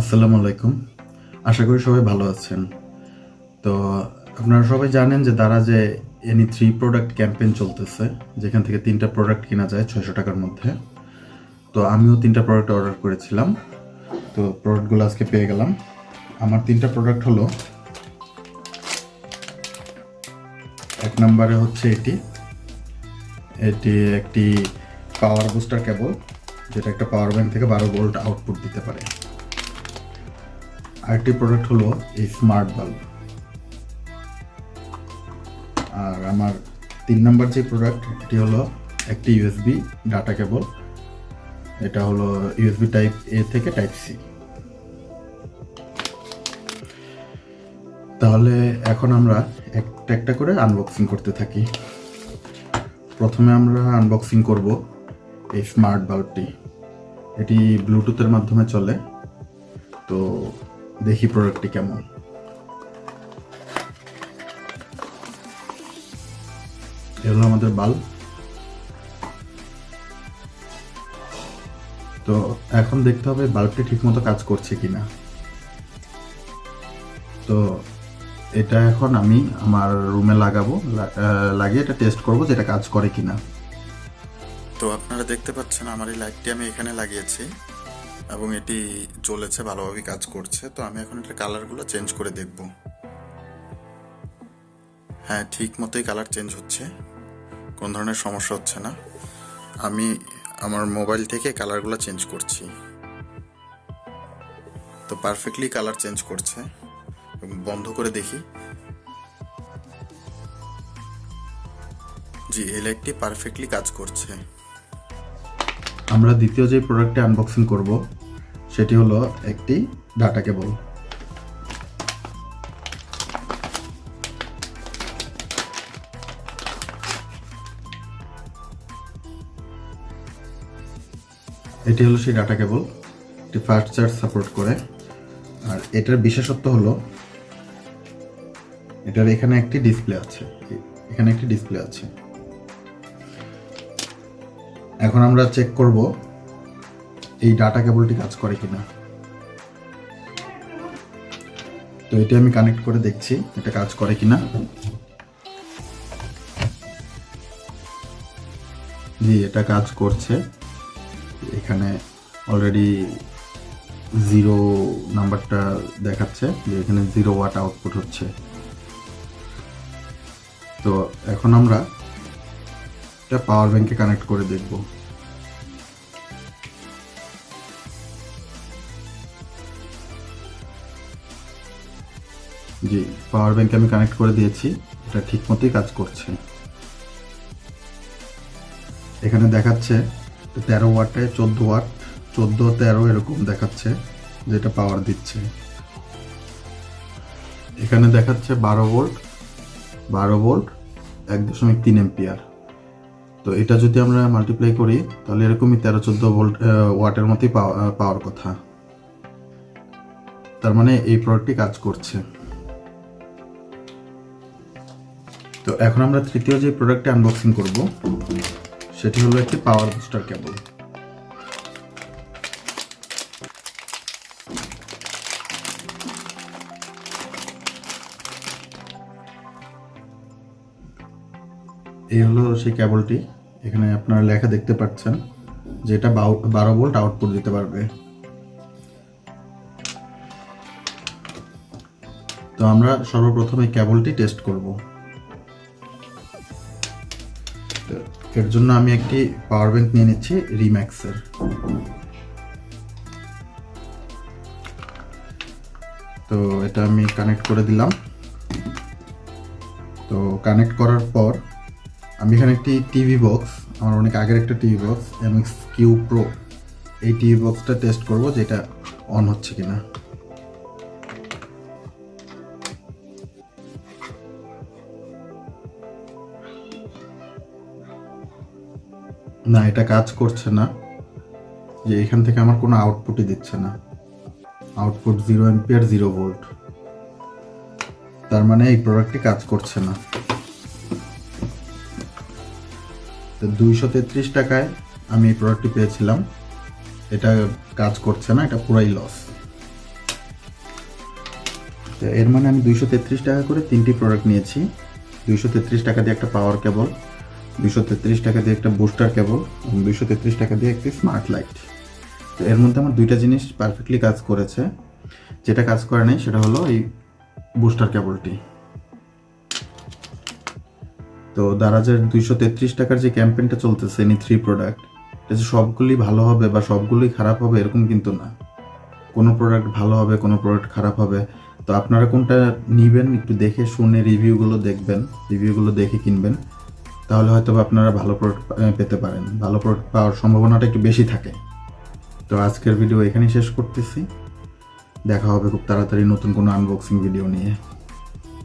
আসসালামু আলাইকুম। আশা করি সবাই ভালো আছেন। তো আপনারা সবাই জানেন যে দ্বারা যে এনি থ্রি প্রোডাক্ট ক্যাম্পেইন চলতেছে, যেখান থেকে তিনটা প্রোডাক্ট কেনা যায় ছয়শো টাকার মধ্যে। তো আমিও তিনটা প্রোডাক্ট অর্ডার করেছিলাম। তো প্রোডাক্টগুলো আজকে পেয়ে গেলাম। আমার তিনটা প্রোডাক্ট হলো, এক নম্বরে হচ্ছে এটি। এটি একটি পাওয়ার বুস্টার কেবল যেটা একটা পাওয়ার ব্যাংক থেকে বারো ভোল্ট আউটপুট দিতে পারে। আরেকটি প্রোডাক্ট হলো এই স্মার্ট বাল্ব আর আমার তিন নম্বর যে প্রোডাক্ট এটি হলো একটি ইউএসবি ডাটা কেবল এটা হলো ইউএসবি টাইপ এ থেকে টাইপ সি তাহলে এখন আমরা একটা একটা করে আনবক্সিং করতে থাকি। প্রথমে আমরা আনবক্সিং করব এই স্মার্ট বাল্বটি এটি ব্লুটুথের মাধ্যমে চলে। তো দেখি প্রোডাক্টটি কেমন। হলো আমাদের বাল্ব তো এখন দেখতে হবে বাল্বটি ঠিকমতো কাজ করছে কিনা। তো এটা এখন আমি আমার রুমে লাগাবো লাগিয়ে এটা টেস্ট করব যে এটা কাজ করে কিনা। তো আপনারা দেখতে পাচ্ছেন আমার এই লাইটটি আমি এখানে লাগিয়েছি। এবং এটি চলেছে ভালোভাবেই কাজ করছে। তো আমি এখন এটার কালারগুলো চেঞ্জ করে দেখব। হ্যাঁ ঠিক মতোই কালার চেঞ্জ হচ্ছে। কোন ধরনের সমস্যা হচ্ছে না। আমি আমার মোবাইল থেকে কালারগুলো চেঞ্জ করছি। তো পারফেক্টলি কালার চেঞ্জ করছে। বন্ধ করে দেখি। জি, এই লাইটটি পারফেক্টলি কাজ করছে। আমরা দ্বিতীয় যে প্রোডাক্টটি আনবক্সিং করব, সেটি হলো একটি ডাটা কেবল এটি হলো সেই ডাটা কেবল এটি ফাস্ট চার্জ সাপোর্ট করে। আর এটার বিশেষত্ব হলো, এটার এখানে একটি ডিসপ্লে আছে। এখানে একটি ডিসপ্লে আছে। এখন আমরা চেক করব এই ডাটা কেবলটি কাজ করে কিনা। তো এটি আমি কানেক্ট করে দেখছি, এটা কাজ করে কিনা। জি, এটা কাজ করছে। এখানে অলরেডি জিরো নাম্বারটা দেখাচ্ছে, যে এখানে জিরো ওয়াট আউটপুট হচ্ছে। তো এখন আমরা এটা পাওয়ার ব্যাংকে কানেক্ট করে দেখব। জি পাওয়ার ব্যাংকে আমি কানেক্ট করে দিয়েছি, এটা ঠিক মতোই কাজ করছে। এখানে দেখাচ্ছে তেরো ওয়াটে চোদ্দ ওয়াট, চোদ্দ, তেরো এরকম দেখাচ্ছে, যেটা পাওয়ার দিচ্ছে। এখানে দেখাচ্ছে বারো ভোল্ট বারো ভোল্ট, এক দশমিক তিন এম্পিয়ার তো এটা যদি আমরা মাল্টিপ্লাই করি, তাহলে এরকমই তেরো চোদ্দ ভোল্ট ওয়াটের মতোই পাওয়া- পাওয়ার কথা। তার মানে এই প্রোডাক্টটি কাজ করছে। তো এখন আমরা তৃতীয় যে প্রোডাক্টটি আনবক্সিং করব, সেটি হলো একটি পাওয়ার বুস্টার কেবল এই হলো সেই কেবলটি এখানে আপনারা লেখা দেখতে পাচ্ছেন যে এটা বারো ভোল্ট আউটপুট দিতে পারবে। তো আমরা সর্বপ্রথম এই কেবলটি টেস্ট করব। এর জন্য আমি একটি পাওয়ার ব্যাংক নিয়ে নিচ্ছি রিম্যাক্সের তো এটা আমি কানেক্ট করে দিলাম। তো কানেক্ট করার পর আমি এখানে একটি টিভি বক্স আমার অনেক আগের একটা TV box MX Q pro এই টিভি বক্সটা টেস্ট করব যেটা অন হচ্ছে কিনা। না, এটা কাজ করছে না। যে এখান থেকে আমার কোনো আউটপুটই দিচ্ছে না। Output zero ampere zero volt তার মানে এই প্রোডাক্টটি কাজ করছে না। তো দুইশো তেত্রিশ টাকায় আমি এই প্রোডাক্টটি পেয়েছিলাম। এটা কাজ করছে না, এটা পুরাই লস তো এর মানে আমি দুইশো তেত্রিশ টাকা করে তিনটি প্রোডাক্ট নিয়েছি। দুইশো তেত্রিশ টাকা দিয়ে একটা পাওয়ার কেবল দুইশো তেত্রিশ টাকা দিয়ে একটা বুস্টার কেবল এবং দুইশো তেত্রিশ টাকা দিয়ে একটি স্মার্ট লাইট তো এর মধ্যে আমার দুইটা জিনিস পারফেক্টলি কাজ করেছে। যেটা কাজ করে নাই সেটা হলো এই বুস্টার কেবলটি তো দারাজের দুইশো তেত্রিশ টাকার যে ক্যাম্পেইনটা চলতেছে এনি থ্রি প্রোডাক্ট এটা যে সবগুলি ভালো হবে বা সবগুলোই খারাপ হবে এরকম কিন্তু না। কোনো প্রোডাক্ট ভালো হবে, কোনো প্রোডাক্ট খারাপ হবে। তো আপনারা কোনটা নিবেন একটু দেখে শুনে রিভিউগুলো দেখবেন রিভিউগুলো দেখে কিনবেন। তাহলে হয়তো আপনারা ভালো প্রোডাক্ট পেতে পারেন। ভালো প্রোডাক্ট পাওয়ার সম্ভাবনাটা একটু বেশি থাকে। তো আজকের ভিডিও এখানেই শেষ করতেছি। দেখা হবে খুব তাড়াতাড়ি নতুন কোনো আনবক্সিং ভিডিও নিয়ে।